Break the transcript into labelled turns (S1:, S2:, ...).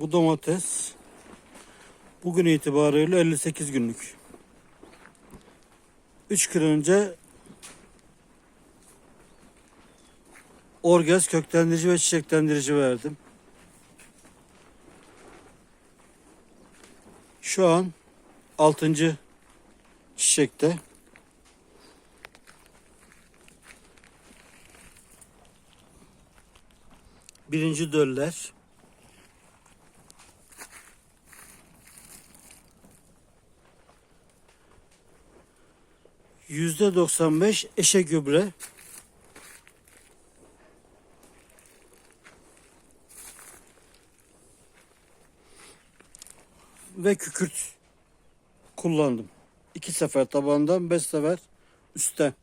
S1: Bu domates bugün itibariyle 58 günlük. 3 gün önce Orgaz köklendirici ve çiçeklendirici verdim. Şu an 6. çiçekte. Birinci döller. 95 eşe gübre. Ve kükürt kullandım. İki sefer tabandan, beş sefer üstten.